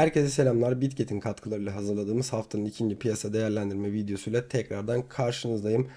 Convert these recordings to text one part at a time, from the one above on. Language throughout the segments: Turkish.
Herkese selamlar. Bitget'in katkılarıyla hazırladığımız haftanın ikinci piyasa değerlendirme videosuyla tekrardan karşınızdayım.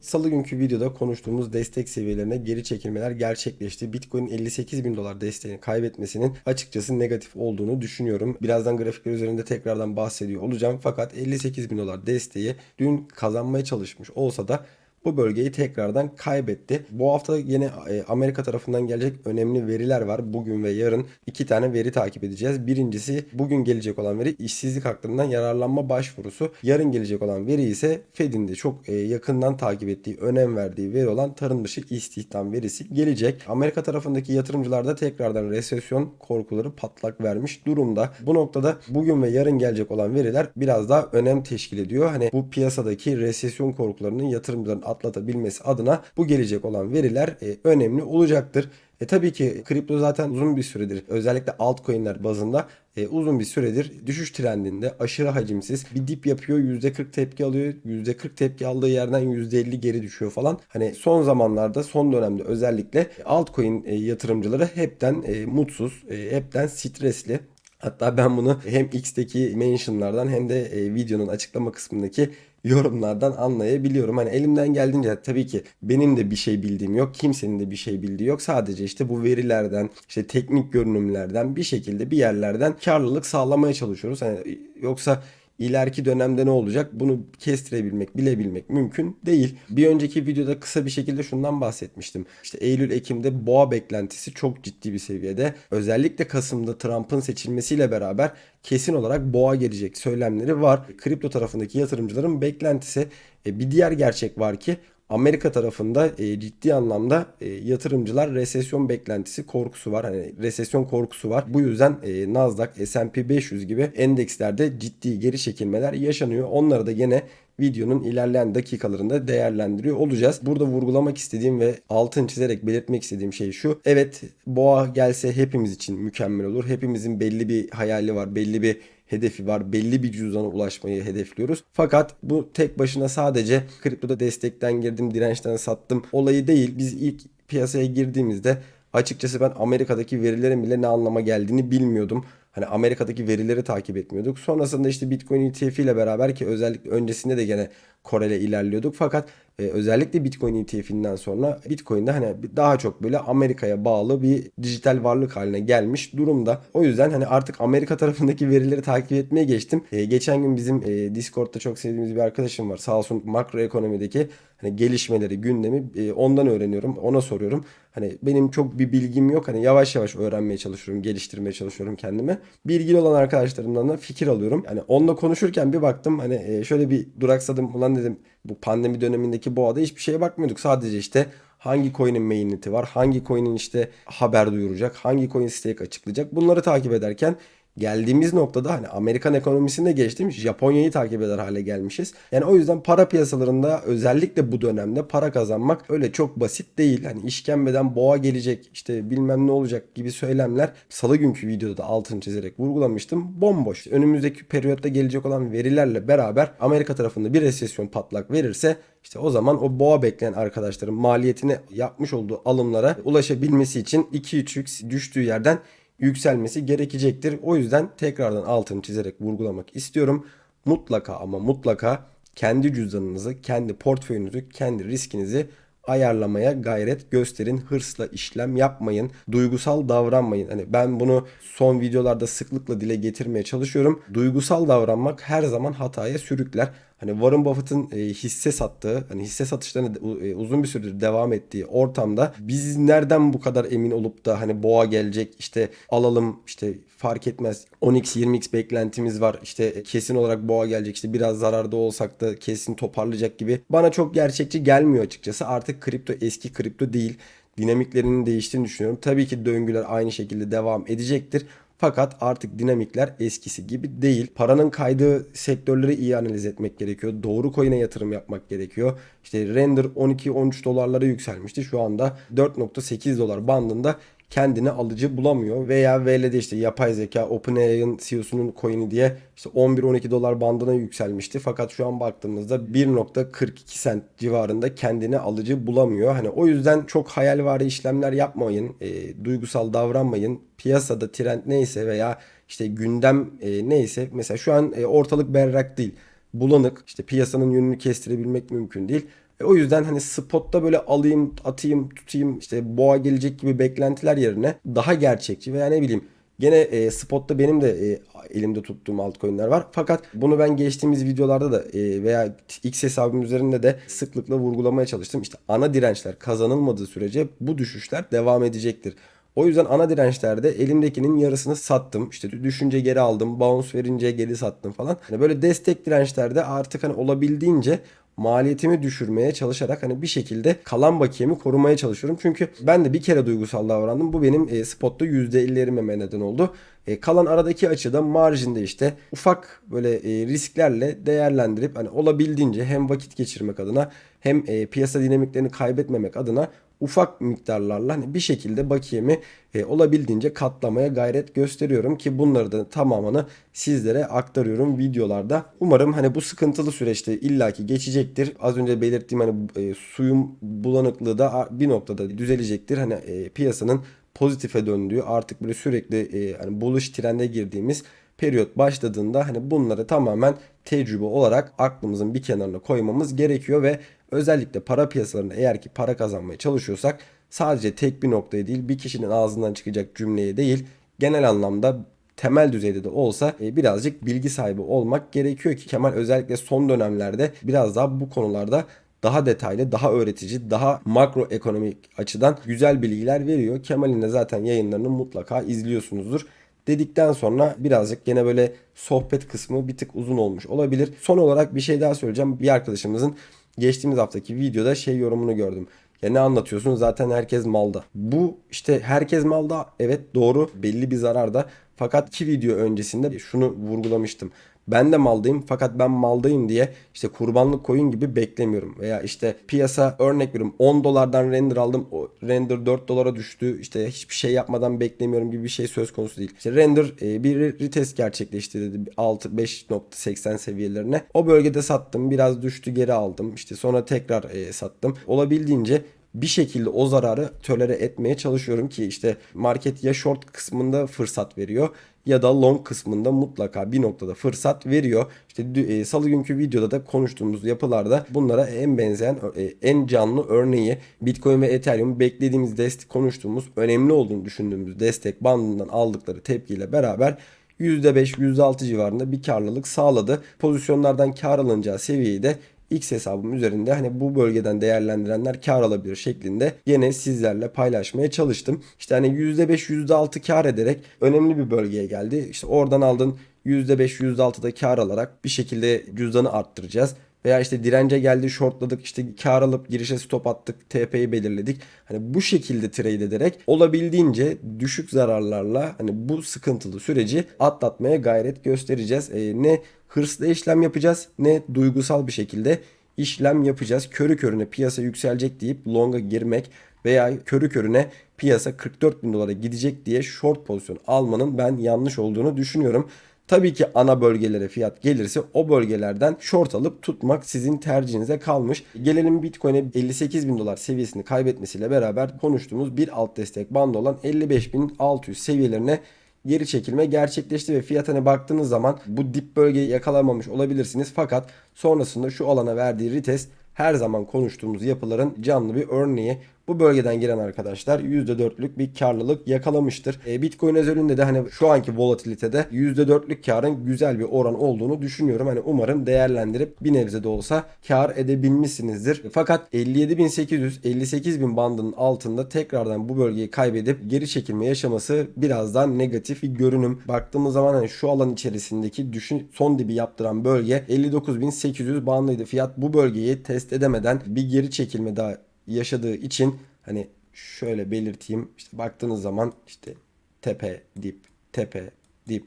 Salı günkü videoda konuştuğumuz destek seviyelerine geri çekilmeler gerçekleşti. Bitcoin 58 bin dolar desteğini kaybetmesinin açıkçası negatif olduğunu düşünüyorum. Birazdan grafikler üzerinde tekrardan bahsediyor olacağım. Fakat 58 bin dolar desteği dün kazanmaya çalışmış olsa da bu bölgeyi tekrardan kaybetti. Bu hafta yine e, Amerika tarafından gelecek önemli veriler var. Bugün ve yarın iki tane veri takip edeceğiz. Birincisi bugün gelecek olan veri işsizlik haklarından yararlanma başvurusu. Yarın gelecek olan veri ise Fed'in de çok e, yakından takip ettiği, önem verdiği veri olan tarım dışı istihdam verisi gelecek. Amerika tarafındaki yatırımcılarda tekrardan resesyon korkuları patlak vermiş durumda. Bu noktada bugün ve yarın gelecek olan veriler biraz daha önem teşkil ediyor. Hani bu piyasadaki resesyon korkularının yatırımcıların atlatabilmesi adına bu gelecek olan veriler e, önemli olacaktır. E tabii ki kripto zaten uzun bir süredir özellikle altcoin'ler bazında e, uzun bir süredir düşüş trendinde aşırı hacimsiz bir dip yapıyor %40 tepki alıyor %40 tepki aldığı yerden %50 geri düşüyor falan. Hani son zamanlarda son dönemde özellikle altcoin e, yatırımcıları hepten e, mutsuz e, hepten stresli. Hatta ben bunu hem X'teki mentionlardan hem de e, videonun açıklama kısmındaki yorumlardan anlayabiliyorum. Hani elimden geldiğince tabii ki benim de bir şey bildiğim yok. Kimsenin de bir şey bildiği yok. Sadece işte bu verilerden, işte teknik görünümlerden bir şekilde bir yerlerden karlılık sağlamaya çalışıyoruz. Hani yoksa ileriki dönemde ne olacak bunu kestirebilmek, bilebilmek mümkün değil. Bir önceki videoda kısa bir şekilde şundan bahsetmiştim. İşte Eylül-Ekim'de boğa beklentisi çok ciddi bir seviyede. Özellikle Kasım'da Trump'ın seçilmesiyle beraber kesin olarak boğa gelecek söylemleri var. Kripto tarafındaki yatırımcıların beklentisi. E, bir diğer gerçek var ki Amerika tarafında e, ciddi anlamda e, yatırımcılar resesyon beklentisi korkusu var. Hani resesyon korkusu var. Bu yüzden e, Nasdaq, S&P 500 gibi endekslerde ciddi geri çekilmeler yaşanıyor. Onları da yine videonun ilerleyen dakikalarında değerlendiriyor olacağız. Burada vurgulamak istediğim ve altın çizerek belirtmek istediğim şey şu. Evet boğa gelse hepimiz için mükemmel olur. Hepimizin belli bir hayali var, belli bir hedefi var. Belli bir cüzdana ulaşmayı hedefliyoruz. Fakat bu tek başına sadece kriptoda destekten girdim, dirençten sattım olayı değil. Biz ilk piyasaya girdiğimizde açıkçası ben Amerika'daki verilerin bile ne anlama geldiğini bilmiyordum. Hani Amerika'daki verileri takip etmiyorduk. Sonrasında işte Bitcoin ETF ile beraber ki özellikle öncesinde de gene Korele ilerliyorduk. Fakat e, özellikle Bitcoin ETF'inden sonra Bitcoin'de hani daha çok böyle Amerika'ya bağlı bir dijital varlık haline gelmiş durumda. O yüzden hani artık Amerika tarafındaki verileri takip etmeye geçtim. E, geçen gün bizim e, Discord'da çok sevdiğimiz bir arkadaşım var. Sağ olsun makro ekonomideki hani gelişmeleri, gündemi e, ondan öğreniyorum. Ona soruyorum. Hani benim çok bir bilgim yok. Hani yavaş yavaş öğrenmeye çalışıyorum, geliştirmeye çalışıyorum kendimi. Bilgili olan arkadaşlarımdan da fikir alıyorum. Hani onunla konuşurken bir baktım hani e, şöyle bir duraksadım. Ulan dedim bu pandemi dönemindeki boğada hiçbir şeye bakmıyorduk. Sadece işte hangi coin'in mainnet'i var, hangi coin'in işte haber duyuracak, hangi coin stake açıklayacak. Bunları takip ederken geldiğimiz noktada hani Amerikan ekonomisinde geçtim Japonya'yı takip eder hale gelmişiz. Yani o yüzden para piyasalarında özellikle bu dönemde para kazanmak öyle çok basit değil. Hani işkembeden boğa gelecek işte bilmem ne olacak gibi söylemler salı günkü videoda da altını çizerek vurgulamıştım. Bomboş. Önümüzdeki periyotta gelecek olan verilerle beraber Amerika tarafında bir resesyon patlak verirse işte o zaman o boğa bekleyen arkadaşların maliyetini yapmış olduğu alımlara ulaşabilmesi için 2-3x düştüğü yerden yükselmesi gerekecektir. O yüzden tekrardan altını çizerek vurgulamak istiyorum. Mutlaka ama mutlaka kendi cüzdanınızı, kendi portföyünüzü, kendi riskinizi ayarlamaya gayret gösterin. Hırsla işlem yapmayın. Duygusal davranmayın. Hani ben bunu son videolarda sıklıkla dile getirmeye çalışıyorum. Duygusal davranmak her zaman hataya sürükler. Hani Warren Buffett'ın e, hisse sattığı, hani hisse satışlarını e, uzun bir süredir devam ettiği ortamda biz nereden bu kadar emin olup da hani boğa gelecek işte alalım işte fark etmez 10x 20x beklentimiz var işte kesin olarak boğa gelecek işte biraz zararda olsak da kesin toparlayacak gibi bana çok gerçekçi gelmiyor açıkçası artık kripto eski kripto değil dinamiklerinin değiştiğini düşünüyorum. Tabii ki döngüler aynı şekilde devam edecektir. Fakat artık dinamikler eskisi gibi değil. Paranın kaydığı sektörleri iyi analiz etmek gerekiyor. Doğru coin'e yatırım yapmak gerekiyor. İşte render 12-13 dolarlara yükselmişti. Şu anda 4.8 dolar bandında kendine alıcı bulamıyor veya VL'de işte yapay zeka OpenAI'ın CEO'sunun coin'i diye işte 11-12 dolar bandına yükselmişti. Fakat şu an baktığımızda 1.42 sent civarında kendine alıcı bulamıyor. Hani o yüzden çok hayalvari işlemler yapmayın, e, duygusal davranmayın. Piyasada trend neyse veya işte gündem e, neyse mesela şu an e, ortalık berrak değil. Bulanık işte piyasanın yönünü kestirebilmek mümkün değil. E, o yüzden hani spotta böyle alayım, atayım, tutayım işte boğa gelecek gibi beklentiler yerine daha gerçekçi veya ne bileyim Gene e, spotta benim de e, elimde tuttuğum altcoin'ler var. Fakat bunu ben geçtiğimiz videolarda da e, veya X hesabım üzerinde de sıklıkla vurgulamaya çalıştım. İşte ana dirençler kazanılmadığı sürece bu düşüşler devam edecektir. O yüzden ana dirençlerde elimdekinin yarısını sattım. İşte düşünce geri aldım. Bounce verince geri sattım falan. Yani böyle destek dirençlerde artık hani olabildiğince maliyetimi düşürmeye çalışarak hani bir şekilde kalan bakiyemi korumaya çalışıyorum. Çünkü ben de bir kere duygusal davrandım. Bu benim e, spotta %50 erimeme neden oldu. E, kalan aradaki açıda marjinde işte ufak böyle e, risklerle değerlendirip hani olabildiğince hem vakit geçirmek adına hem e, piyasa dinamiklerini kaybetmemek adına ufak miktarlarla hani bir şekilde bakiyemi e, olabildiğince katlamaya gayret gösteriyorum ki bunları da tamamını sizlere aktarıyorum videolarda. Umarım hani bu sıkıntılı süreçte illaki geçecektir. Az önce belirttiğim hani e, suyun bulanıklığı da bir noktada düzelecektir. Hani e, piyasanın pozitife döndüğü artık böyle sürekli e, hani bullish trende girdiğimiz periyot başladığında hani bunları tamamen tecrübe olarak aklımızın bir kenarına koymamız gerekiyor ve özellikle para piyasalarında eğer ki para kazanmaya çalışıyorsak sadece tek bir noktaya değil bir kişinin ağzından çıkacak cümleye değil genel anlamda temel düzeyde de olsa e, birazcık bilgi sahibi olmak gerekiyor ki Kemal özellikle son dönemlerde biraz daha bu konularda daha detaylı, daha öğretici, daha makro ekonomik açıdan güzel bilgiler veriyor. Kemal'in de zaten yayınlarını mutlaka izliyorsunuzdur dedikten sonra birazcık gene böyle sohbet kısmı bir tık uzun olmuş olabilir. Son olarak bir şey daha söyleyeceğim. Bir arkadaşımızın geçtiğimiz haftaki videoda şey yorumunu gördüm. Ya ne anlatıyorsun zaten herkes malda. Bu işte herkes malda evet doğru belli bir zararda. Fakat iki video öncesinde şunu vurgulamıştım ben de maldayım fakat ben maldayım diye işte kurbanlık koyun gibi beklemiyorum. Veya işte piyasa örnek veriyorum 10 dolardan render aldım o render 4 dolara düştü işte hiçbir şey yapmadan beklemiyorum gibi bir şey söz konusu değil. İşte render e, bir retest gerçekleştirdi 6 5.80 seviyelerine. O bölgede sattım biraz düştü geri aldım işte sonra tekrar e, sattım. Olabildiğince bir şekilde o zararı tölere etmeye çalışıyorum ki işte market ya short kısmında fırsat veriyor ya da long kısmında mutlaka bir noktada fırsat veriyor. İşte e, salı günkü videoda da konuştuğumuz yapılarda bunlara en benzeyen e, en canlı örneği Bitcoin ve Ethereum beklediğimiz destek konuştuğumuz önemli olduğunu düşündüğümüz destek bandından aldıkları tepkiyle beraber %5 %6 civarında bir karlılık sağladı. Pozisyonlardan kar alınacağı seviyeyi de X hesabım üzerinde hani bu bölgeden değerlendirenler kar alabilir şeklinde yine sizlerle paylaşmaya çalıştım. İşte hani %5 %6 kar ederek önemli bir bölgeye geldi. İşte oradan aldın %5 %6'da kar alarak bir şekilde cüzdanı arttıracağız. Veya işte dirence geldi shortladık işte kar alıp girişe stop attık TP'yi belirledik. Hani bu şekilde trade ederek olabildiğince düşük zararlarla hani bu sıkıntılı süreci atlatmaya gayret göstereceğiz. Ee, ne hırsla işlem yapacağız ne duygusal bir şekilde işlem yapacağız. Körü körüne piyasa yükselecek deyip longa girmek veya körü körüne piyasa 44 bin dolara gidecek diye short pozisyon almanın ben yanlış olduğunu düşünüyorum. Tabii ki ana bölgelere fiyat gelirse o bölgelerden short alıp tutmak sizin tercihinize kalmış. Gelelim Bitcoin'e 58 bin dolar seviyesini kaybetmesiyle beraber konuştuğumuz bir alt destek bandı olan 55.600 seviyelerine geri çekilme gerçekleşti ve fiyatına baktığınız zaman bu dip bölgeyi yakalamamış olabilirsiniz. Fakat sonrasında şu alana verdiği retest her zaman konuştuğumuz yapıların canlı bir örneği. Bu bölgeden giren arkadaşlar %4'lük bir karlılık yakalamıştır. E, Bitcoin özelinde de hani şu anki volatilitede %4'lük karın güzel bir oran olduğunu düşünüyorum. Hani umarım değerlendirip bir nebze de olsa kar edebilmişsinizdir. Fakat 57.800 58.000 bandının altında tekrardan bu bölgeyi kaybedip geri çekilme yaşaması birazdan negatif bir görünüm. Baktığımız zaman hani şu alan içerisindeki düşün son dibi yaptıran bölge 59.800 bandıydı. Fiyat bu bölgeyi test edemeden bir geri çekilme daha yaşadığı için hani şöyle belirteyim. İşte baktığınız zaman işte tepe, dip, tepe, dip,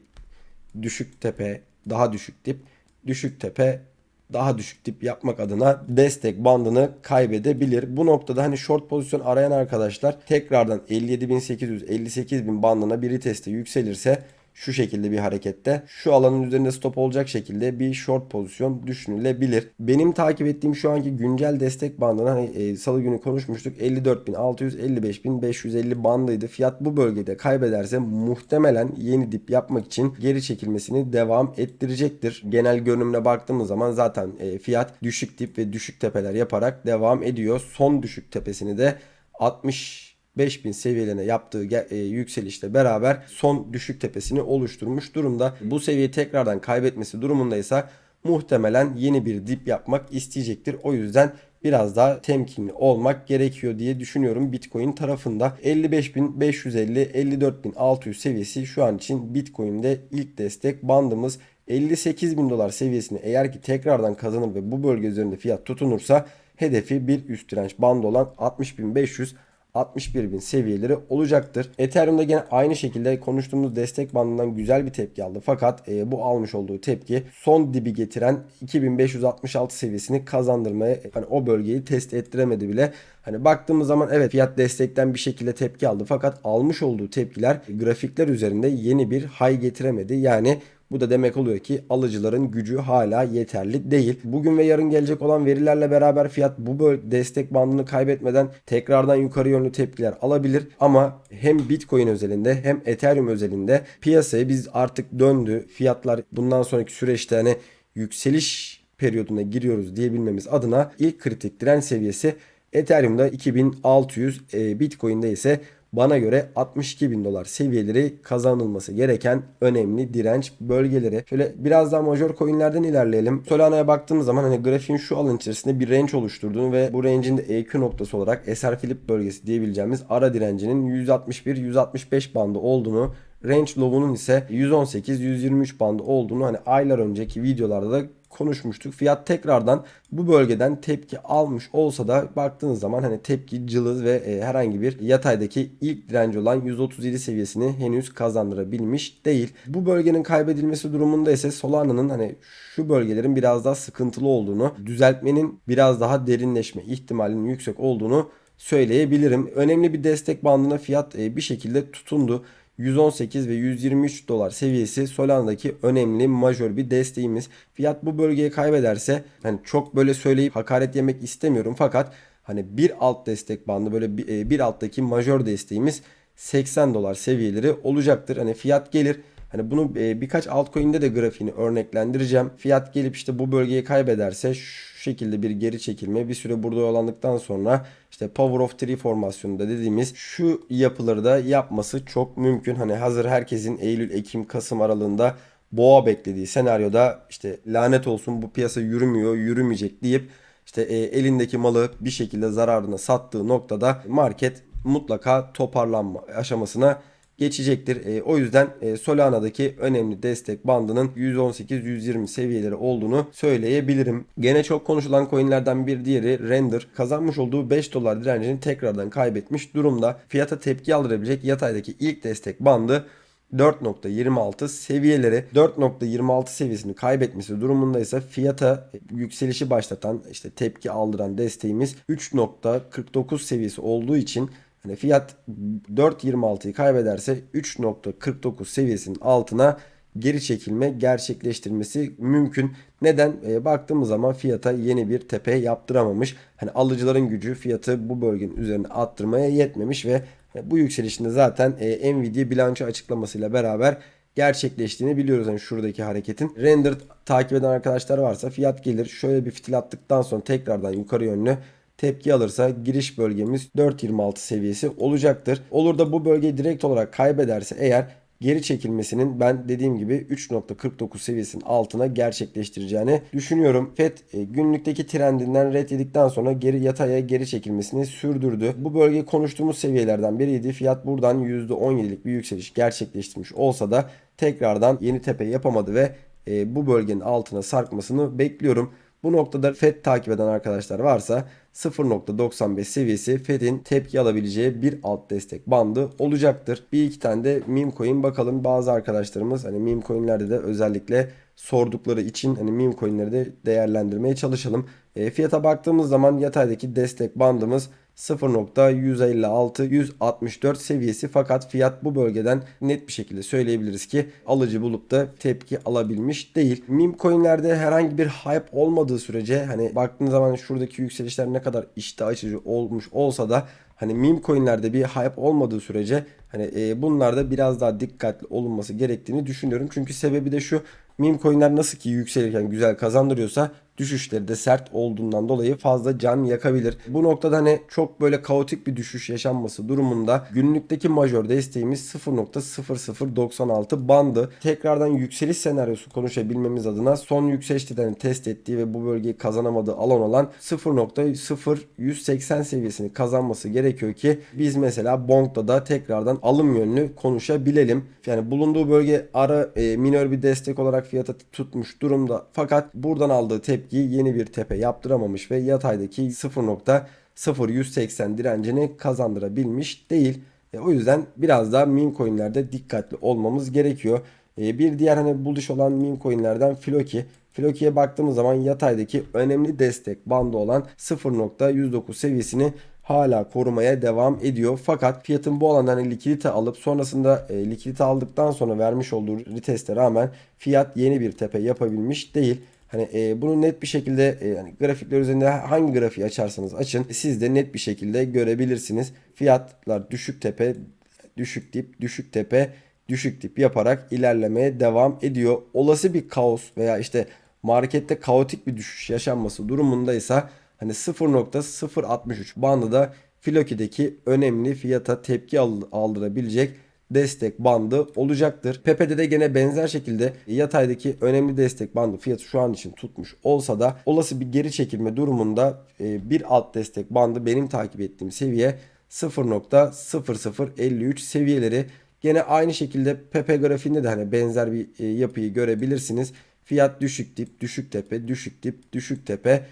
düşük tepe, daha düşük dip, düşük tepe, daha düşük dip yapmak adına destek bandını kaybedebilir. Bu noktada hani short pozisyon arayan arkadaşlar tekrardan 57.800 58.000 bandına bir testi yükselirse şu şekilde bir harekette şu alanın üzerinde stop olacak şekilde bir short pozisyon düşünülebilir. Benim takip ettiğim şu anki güncel destek bandına hani e, salı günü konuşmuştuk 54.600 55.550 bandıydı. Fiyat bu bölgede kaybederse muhtemelen yeni dip yapmak için geri çekilmesini devam ettirecektir. Genel görünümüne baktığımız zaman zaten e, fiyat düşük dip ve düşük tepeler yaparak devam ediyor. Son düşük tepesini de 60 5000 seviyelerine yaptığı e, yükselişle beraber son düşük tepesini oluşturmuş durumda. Bu seviyeyi tekrardan kaybetmesi durumundaysa muhtemelen yeni bir dip yapmak isteyecektir. O yüzden biraz daha temkinli olmak gerekiyor diye düşünüyorum Bitcoin tarafında. 55.550 54.600 seviyesi şu an için Bitcoin'de ilk destek bandımız. 58 bin dolar seviyesini eğer ki tekrardan kazanır ve bu bölge üzerinde fiyat tutunursa hedefi bir üst direnç bandı olan 60.500 61.000 seviyeleri olacaktır. Ethereum'da gene aynı şekilde konuştuğumuz destek bandından güzel bir tepki aldı. Fakat e, bu almış olduğu tepki son dibi getiren 2566 seviyesini kazandırmaya hani o bölgeyi test ettiremedi bile. Hani baktığımız zaman evet fiyat destekten bir şekilde tepki aldı. Fakat almış olduğu tepkiler grafikler üzerinde yeni bir high getiremedi. Yani bu da demek oluyor ki alıcıların gücü hala yeterli değil. Bugün ve yarın gelecek olan verilerle beraber fiyat bu böl- destek bandını kaybetmeden tekrardan yukarı yönlü tepkiler alabilir. Ama hem Bitcoin özelinde hem Ethereum özelinde piyasaya biz artık döndü. Fiyatlar bundan sonraki süreçte hani yükseliş periyoduna giriyoruz diyebilmemiz adına ilk kritik direnç seviyesi Ethereum'da 2600, e, Bitcoin'de ise bana göre 62 bin dolar seviyeleri kazanılması gereken önemli direnç bölgeleri. Şöyle biraz daha major coinlerden ilerleyelim. Solana'ya baktığımız zaman hani grafiğin şu alan içerisinde bir range oluşturduğunu ve bu range'in de EQ noktası olarak Eser Philip bölgesi diyebileceğimiz ara direncinin 161-165 bandı olduğunu range low'unun ise 118-123 bandı olduğunu hani aylar önceki videolarda da konuşmuştuk. Fiyat tekrardan bu bölgeden tepki almış olsa da baktığınız zaman hani tepki cılız ve e, herhangi bir yataydaki ilk direnci olan 137 seviyesini henüz kazandırabilmiş değil. Bu bölgenin kaybedilmesi durumunda ise Solana'nın hani şu bölgelerin biraz daha sıkıntılı olduğunu, düzeltmenin biraz daha derinleşme ihtimalinin yüksek olduğunu söyleyebilirim. Önemli bir destek bandına fiyat e, bir şekilde tutundu. 118 ve 123 dolar seviyesi Solana'daki önemli majör bir desteğimiz. Fiyat bu bölgeyi kaybederse hani çok böyle söyleyip hakaret yemek istemiyorum fakat hani bir alt destek bandı böyle bir, e, bir alttaki majör desteğimiz 80 dolar seviyeleri olacaktır. Hani fiyat gelir Hani bunu e, birkaç altcoin'de de grafiğini örneklendireceğim. Fiyat gelip işte bu bölgeyi kaybederse şekilde bir geri çekilme bir süre burada oyalandıktan sonra işte Power of Three formasyonunda dediğimiz şu yapıları da yapması çok mümkün. Hani hazır herkesin Eylül, Ekim, Kasım aralığında boğa beklediği senaryoda işte lanet olsun bu piyasa yürümüyor, yürümeyecek deyip işte e, elindeki malı bir şekilde zararına sattığı noktada market mutlaka toparlanma aşamasına geçecektir. E, o yüzden e, Solana'daki önemli destek bandının 118-120 seviyeleri olduğunu söyleyebilirim. Gene çok konuşulan coinlerden bir diğeri Render kazanmış olduğu 5 dolar direncini tekrardan kaybetmiş durumda. Fiyata tepki aldırabilecek yataydaki ilk destek bandı 4.26 seviyeleri 4.26 seviyesini kaybetmesi durumunda ise fiyata yükselişi başlatan işte tepki aldıran desteğimiz 3.49 seviyesi olduğu için Hani fiyat 4.26'yı kaybederse 3.49 seviyesinin altına geri çekilme gerçekleştirmesi mümkün. Neden? E, baktığımız zaman fiyata yeni bir tepe yaptıramamış. Hani alıcıların gücü fiyatı bu bölgenin üzerine attırmaya yetmemiş ve bu yükselişinde zaten e, Nvidia bilanço açıklamasıyla beraber gerçekleştiğini biliyoruz. Yani şuradaki hareketin. Render takip eden arkadaşlar varsa fiyat gelir. Şöyle bir fitil attıktan sonra tekrardan yukarı yönlü tepki alırsa giriş bölgemiz 4.26 seviyesi olacaktır. Olur da bu bölgeyi direkt olarak kaybederse eğer geri çekilmesinin ben dediğim gibi 3.49 seviyesinin altına gerçekleştireceğini düşünüyorum. FED e, günlükteki trendinden red yedikten sonra geri yataya geri çekilmesini sürdürdü. Bu bölge konuştuğumuz seviyelerden biriydi. Fiyat buradan %17'lik bir yükseliş gerçekleştirmiş olsa da tekrardan yeni tepe yapamadı ve e, bu bölgenin altına sarkmasını bekliyorum. Bu noktada FED takip eden arkadaşlar varsa 0.95 seviyesi FED'in tepki alabileceği bir alt destek bandı olacaktır. Bir iki tane de meme coin bakalım bazı arkadaşlarımız hani meme coinlerde de özellikle sordukları için hani meme coinleri de değerlendirmeye çalışalım. E, fiyata baktığımız zaman yataydaki destek bandımız 0.156-164 seviyesi fakat fiyat bu bölgeden net bir şekilde söyleyebiliriz ki alıcı bulup da tepki alabilmiş değil. Meme coinlerde herhangi bir hype olmadığı sürece hani baktığınız zaman şuradaki yükselişler ne kadar iştah açıcı olmuş olsa da hani meme coinlerde bir hype olmadığı sürece hani e, bunlarda biraz daha dikkatli olunması gerektiğini düşünüyorum. Çünkü sebebi de şu meme coinler nasıl ki yükselirken güzel kazandırıyorsa düşüşleri de sert olduğundan dolayı fazla can yakabilir. Bu noktada hani çok böyle kaotik bir düşüş yaşanması durumunda günlükteki majör desteğimiz 0.0096 bandı. Tekrardan yükseliş senaryosu konuşabilmemiz adına son yükselişten test ettiği ve bu bölgeyi kazanamadığı alan olan 0.0180 seviyesini kazanması gerekiyor ki biz mesela Bonk'ta da tekrardan alım yönlü konuşabilelim. Yani bulunduğu bölge ara e, minör bir destek olarak fiyata tutmuş durumda. Fakat buradan aldığı tepki yeni bir tepe yaptıramamış ve yataydaki 0.0180 direncini kazandırabilmiş değil. E, o yüzden biraz daha meme coinlerde dikkatli olmamız gerekiyor. E, bir diğer hani bullish olan meme coinlerden Floki. Floki'ye baktığımız zaman yataydaki önemli destek bandı olan 0.109 seviyesini hala korumaya devam ediyor. Fakat fiyatın bu alandan hani likidite alıp sonrasında e, likidite aldıktan sonra vermiş olduğu reteste rağmen fiyat yeni bir tepe yapabilmiş değil. Hani e, bunu net bir şekilde e, yani grafikler üzerinde hangi grafiği açarsanız açın siz de net bir şekilde görebilirsiniz. Fiyatlar düşük tepe, düşük dip, düşük tepe, düşük dip yaparak ilerlemeye devam ediyor. Olası bir kaos veya işte markette kaotik bir düşüş yaşanması durumundaysa hani 0.063 bandı da Floki'deki önemli fiyata tepki aldırabilecek destek bandı olacaktır. Pepe'de de gene benzer şekilde yataydaki önemli destek bandı fiyatı şu an için tutmuş olsa da olası bir geri çekilme durumunda e, bir alt destek bandı benim takip ettiğim seviye 0.0053 seviyeleri. Gene aynı şekilde Pepe grafiğinde de hani benzer bir e, yapıyı görebilirsiniz. Fiyat düşük dip, düşük tepe, düşük dip, düşük tepe,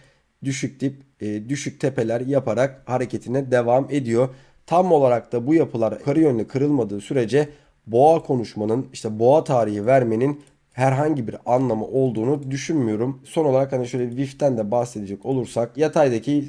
düşük dip, e, düşük tepeler yaparak hareketine devam ediyor. Tam olarak da bu yapılar yukarı yönlü kırılmadığı sürece boğa konuşmanın işte boğa tarihi vermenin herhangi bir anlamı olduğunu düşünmüyorum. Son olarak hani şöyle WIF'ten de bahsedecek olursak yataydaki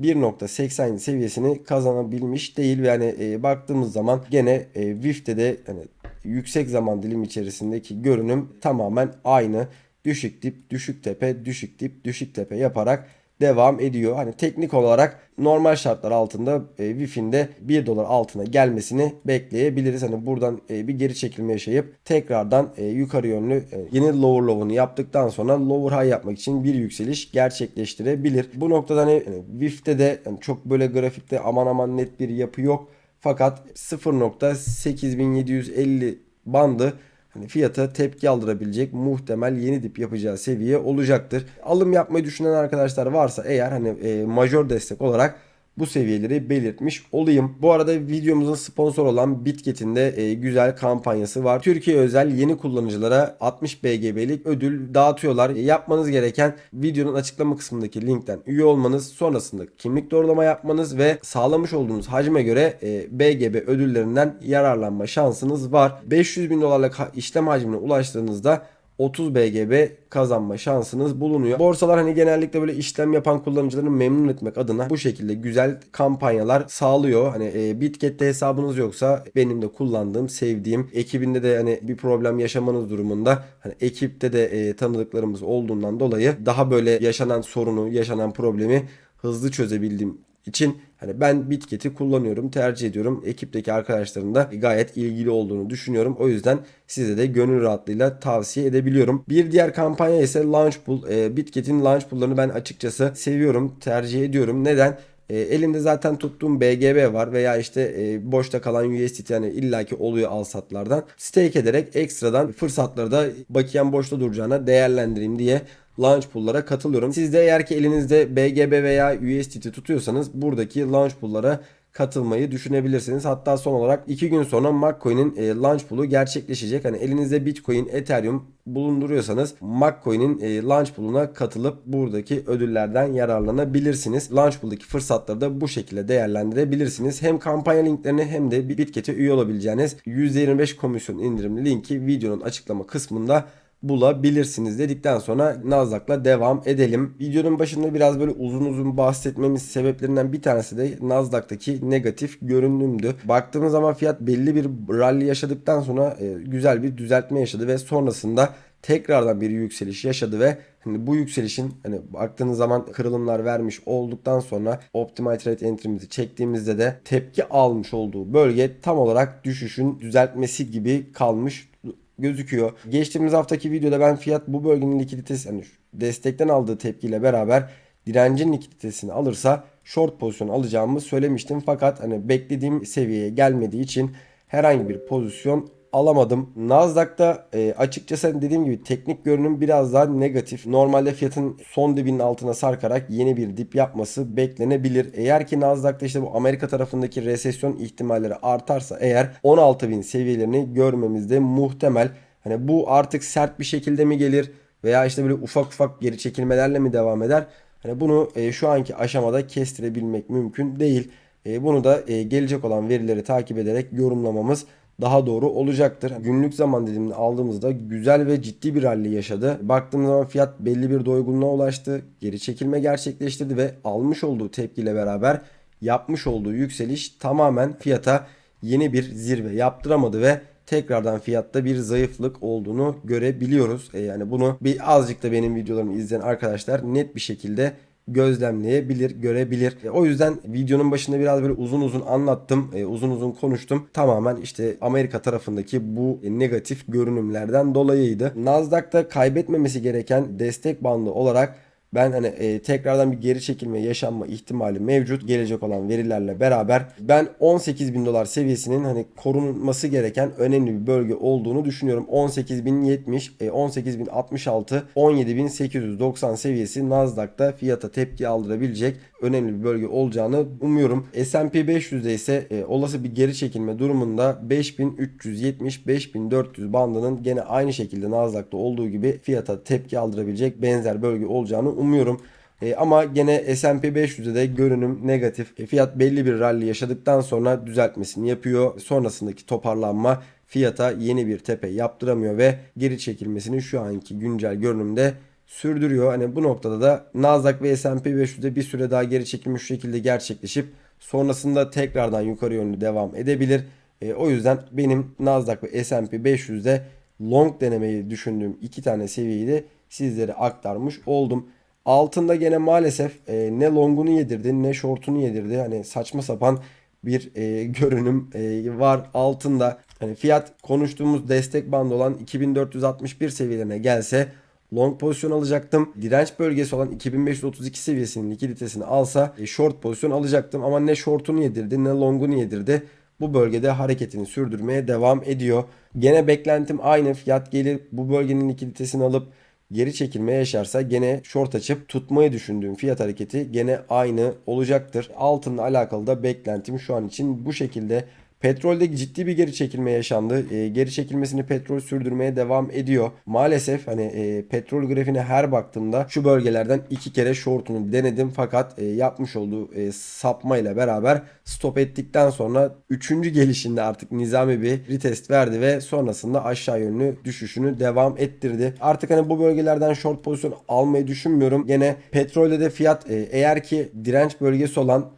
1.80 seviyesini kazanabilmiş değil yani e, baktığımız zaman gene e, WIF'te de hani yüksek zaman dilim içerisindeki görünüm tamamen aynı. Düşük dip, düşük tepe, düşük dip, düşük tepe yaparak devam ediyor. Hani teknik olarak normal şartlar altında e, Wi-Fi'nin de 1 dolar altına gelmesini bekleyebiliriz. Hani buradan e, bir geri çekilme yaşayıp tekrardan e, yukarı yönlü e, yeni lower low'unu yaptıktan sonra lower high yapmak için bir yükseliş gerçekleştirebilir. Bu noktada hani yani WIF'te de yani çok böyle grafikte aman aman net bir yapı yok. Fakat 0.8750 bandı hani fiyata tepki aldırabilecek muhtemel yeni dip yapacağı seviye olacaktır. Alım yapmayı düşünen arkadaşlar varsa eğer hani e, majör destek olarak bu seviyeleri belirtmiş olayım. Bu arada videomuzun sponsor olan Bitget'in de e, güzel kampanyası var. Türkiye özel yeni kullanıcılara 60 BGB'lik ödül dağıtıyorlar. E, yapmanız gereken videonun açıklama kısmındaki linkten üye olmanız, sonrasında kimlik doğrulama yapmanız ve sağlamış olduğunuz hacme göre e, BGB ödüllerinden yararlanma şansınız var. 500 bin dolarlık işlem hacmine ulaştığınızda 30 BGB kazanma şansınız bulunuyor. Borsalar hani genellikle böyle işlem yapan kullanıcıları memnun etmek adına bu şekilde güzel kampanyalar sağlıyor. Hani e, Bitget'te hesabınız yoksa benim de kullandığım, sevdiğim, ekibinde de hani bir problem yaşamanız durumunda hani ekipte de e, tanıdıklarımız olduğundan dolayı daha böyle yaşanan sorunu, yaşanan problemi hızlı çözebildiğim için hani ben Bitket'i kullanıyorum, tercih ediyorum. Ekipteki arkadaşların da gayet ilgili olduğunu düşünüyorum. O yüzden size de gönül rahatlığıyla tavsiye edebiliyorum. Bir diğer kampanya ise Launchpool. E, Bitket'in Launchpool'larını ben açıkçası seviyorum, tercih ediyorum. Neden? E, elimde zaten tuttuğum BGB var veya işte e, boşta kalan USDT yani illaki oluyor al satlardan. Stake ederek ekstradan fırsatları da bakiyen boşta duracağına değerlendireyim diye launch pool'lara katılıyorum. Siz de eğer ki elinizde BGB veya USDT tutuyorsanız buradaki launch pool'lara katılmayı düşünebilirsiniz. Hatta son olarak 2 gün sonra McCoin'in e, launch pool'u gerçekleşecek. Hani elinizde Bitcoin, Ethereum bulunduruyorsanız McCoin'in e, launch pool'una katılıp buradaki ödüllerden yararlanabilirsiniz. Launch pool'daki fırsatları da bu şekilde değerlendirebilirsiniz. Hem kampanya linklerini hem de Bitket'e üye olabileceğiniz %25 komisyon indirimli linki videonun açıklama kısmında bulabilirsiniz dedikten sonra Nasdaq'la devam edelim. Videonun başında biraz böyle uzun uzun bahsetmemiz sebeplerinden bir tanesi de Nasdaq'taki negatif görünümdü. Baktığımız zaman fiyat belli bir rally yaşadıktan sonra e, güzel bir düzeltme yaşadı ve sonrasında tekrardan bir yükseliş yaşadı ve hani bu yükselişin hani baktığınız zaman kırılımlar vermiş olduktan sonra Optimize Trade Entry'mizi çektiğimizde de tepki almış olduğu bölge tam olarak düşüşün düzeltmesi gibi kalmış gözüküyor. Geçtiğimiz haftaki videoda ben fiyat bu bölgenin likiditesi hani destekten aldığı tepkiyle beraber direncin likiditesini alırsa short pozisyon alacağımı söylemiştim. Fakat hani beklediğim seviyeye gelmediği için herhangi bir pozisyon alamadım. Nasdaq'ta e, açıkçası dediğim gibi teknik görünüm biraz daha negatif. Normalde fiyatın son dibinin altına sarkarak yeni bir dip yapması beklenebilir. Eğer ki Nasdaq'ta işte bu Amerika tarafındaki resesyon ihtimalleri artarsa eğer 16.000 seviyelerini görmemiz de muhtemel. Hani bu artık sert bir şekilde mi gelir veya işte böyle ufak ufak geri çekilmelerle mi devam eder? Hani bunu e, şu anki aşamada kestirebilmek mümkün değil. E, bunu da e, gelecek olan verileri takip ederek yorumlamamız daha doğru olacaktır. Günlük zaman dilimini aldığımızda güzel ve ciddi bir rally yaşadı. Baktığımız zaman fiyat belli bir doygunluğa ulaştı. Geri çekilme gerçekleştirdi ve almış olduğu tepkiyle beraber yapmış olduğu yükseliş tamamen fiyata yeni bir zirve yaptıramadı ve tekrardan fiyatta bir zayıflık olduğunu görebiliyoruz. E yani bunu bir azıcık da benim videolarımı izleyen arkadaşlar net bir şekilde gözlemleyebilir, görebilir. E, o yüzden videonun başında biraz böyle uzun uzun anlattım, e, uzun uzun konuştum. Tamamen işte Amerika tarafındaki bu negatif görünümlerden dolayıydı. Nasdaq'ta kaybetmemesi gereken destek bandı olarak ben hani e, tekrardan bir geri çekilme yaşanma ihtimali mevcut gelecek olan verilerle beraber ben 18 bin dolar seviyesinin hani korunması gereken önemli bir bölge olduğunu düşünüyorum. 18.070, e, 18.066, 17.890 seviyesi Nasdaq'ta fiyata tepki aldırabilecek önemli bir bölge olacağını umuyorum. S&P 500'de ise e, olası bir geri çekilme durumunda 5370-5400 bandının gene aynı şekilde Nasdaq'ta olduğu gibi fiyata tepki aldırabilecek benzer bölge olacağını umuyorum. E, ama gene S&P 500'de de görünüm negatif. E, fiyat belli bir rally yaşadıktan sonra düzeltmesini yapıyor. Sonrasındaki toparlanma fiyata yeni bir tepe yaptıramıyor ve geri çekilmesini şu anki güncel görünümde sürdürüyor. Hani bu noktada da Nasdaq ve S&P 500'de bir süre daha geri çekilmiş şekilde gerçekleşip sonrasında tekrardan yukarı yönlü devam edebilir. E, o yüzden benim Nasdaq ve S&P 500'de long denemeyi düşündüğüm iki tane seviyeyi de sizlere aktarmış oldum. Altında gene maalesef e, ne longunu yedirdi ne shortunu yedirdi. Hani saçma sapan bir e, görünüm e, var altında. Hani fiyat konuştuğumuz destek bandı olan 2461 seviyelerine gelse long pozisyon alacaktım. Direnç bölgesi olan 2532 seviyesinin likiditesini alsa e, short pozisyon alacaktım ama ne shortunu yedirdi ne longunu yedirdi. Bu bölgede hareketini sürdürmeye devam ediyor. Gene beklentim aynı fiyat gelir bu bölgenin likiditesini alıp geri çekilme yaşarsa gene short açıp tutmayı düşündüğüm fiyat hareketi gene aynı olacaktır. Altınla alakalı da beklentim şu an için bu şekilde. Petrolde ciddi bir geri çekilme yaşandı. E, geri çekilmesini petrol sürdürmeye devam ediyor. Maalesef hani e, petrol grafiğine her baktığımda şu bölgelerden iki kere shortunu denedim fakat e, yapmış olduğu e, sapma ile beraber stop ettikten sonra üçüncü gelişinde artık nizami bir retest verdi ve sonrasında aşağı yönlü düşüşünü devam ettirdi. Artık hani bu bölgelerden short pozisyon almayı düşünmüyorum. Gene petrolde de fiyat e, eğer ki direnç bölgesi olan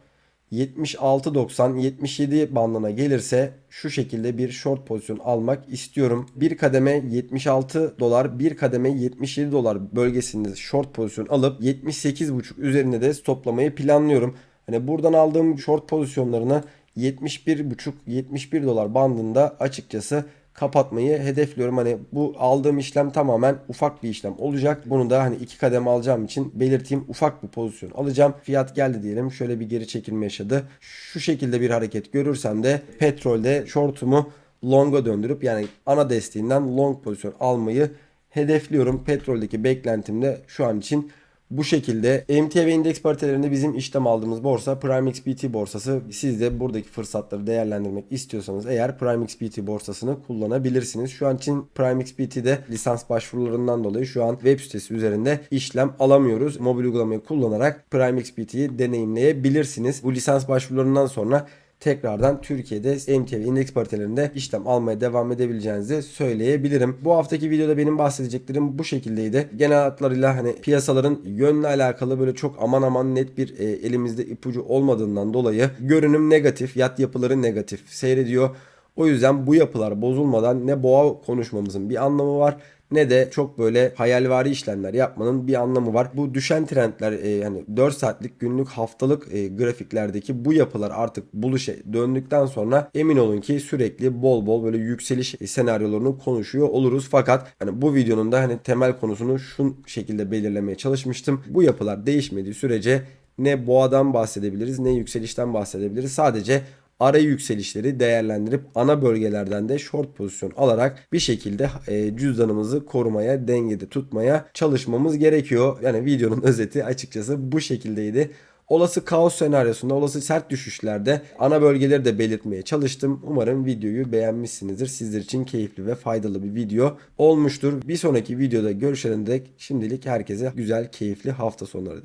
76.90-77 bandına gelirse şu şekilde bir short pozisyon almak istiyorum. Bir kademe 76 dolar, bir kademe 77 dolar bölgesinde short pozisyon alıp 78.5 üzerinde de stoplamayı planlıyorum. Hani buradan aldığım short pozisyonlarını 71.5-71 dolar bandında açıkçası kapatmayı hedefliyorum. Hani bu aldığım işlem tamamen ufak bir işlem olacak. Bunu da hani iki kademe alacağım için belirteyim. Ufak bir pozisyon alacağım. Fiyat geldi diyelim. Şöyle bir geri çekilme yaşadı. Şu şekilde bir hareket görürsem de petrolde shortumu long'a döndürüp yani ana desteğinden long pozisyon almayı hedefliyorum. Petroldeki beklentim de şu an için bu şekilde MTV indeks paritelerinde bizim işlem aldığımız borsa PrimeXBT borsası. Siz de buradaki fırsatları değerlendirmek istiyorsanız eğer PrimeXBT borsasını kullanabilirsiniz. Şu an için PrimeXBT'de lisans başvurularından dolayı şu an web sitesi üzerinde işlem alamıyoruz. Mobil uygulamayı kullanarak PrimeXBT'yi deneyimleyebilirsiniz. Bu lisans başvurularından sonra tekrardan Türkiye'de ve indeks paritelerinde işlem almaya devam edebileceğinizi söyleyebilirim. Bu haftaki videoda benim bahsedeceklerim bu şekildeydi. Genel hatlarıyla hani piyasaların yönle alakalı böyle çok aman aman net bir e, elimizde ipucu olmadığından dolayı görünüm negatif, yat yapıları negatif seyrediyor. O yüzden bu yapılar bozulmadan ne boğa konuşmamızın bir anlamı var ne de çok böyle hayalvari işlemler yapmanın bir anlamı var. Bu düşen trendler e, yani 4 saatlik günlük haftalık e, grafiklerdeki bu yapılar artık buluşa döndükten sonra emin olun ki sürekli bol bol böyle yükseliş senaryolarını konuşuyor oluruz. Fakat hani bu videonun da hani temel konusunu şu şekilde belirlemeye çalışmıştım. Bu yapılar değişmediği sürece ne boğadan bahsedebiliriz ne yükselişten bahsedebiliriz. Sadece ara yükselişleri değerlendirip ana bölgelerden de short pozisyon alarak bir şekilde e, cüzdanımızı korumaya, dengede tutmaya çalışmamız gerekiyor. Yani videonun özeti açıkçası bu şekildeydi. Olası kaos senaryosunda, olası sert düşüşlerde ana bölgeleri de belirtmeye çalıştım. Umarım videoyu beğenmişsinizdir. Sizler için keyifli ve faydalı bir video olmuştur. Bir sonraki videoda görüşene dek şimdilik herkese güzel, keyifli hafta sonları.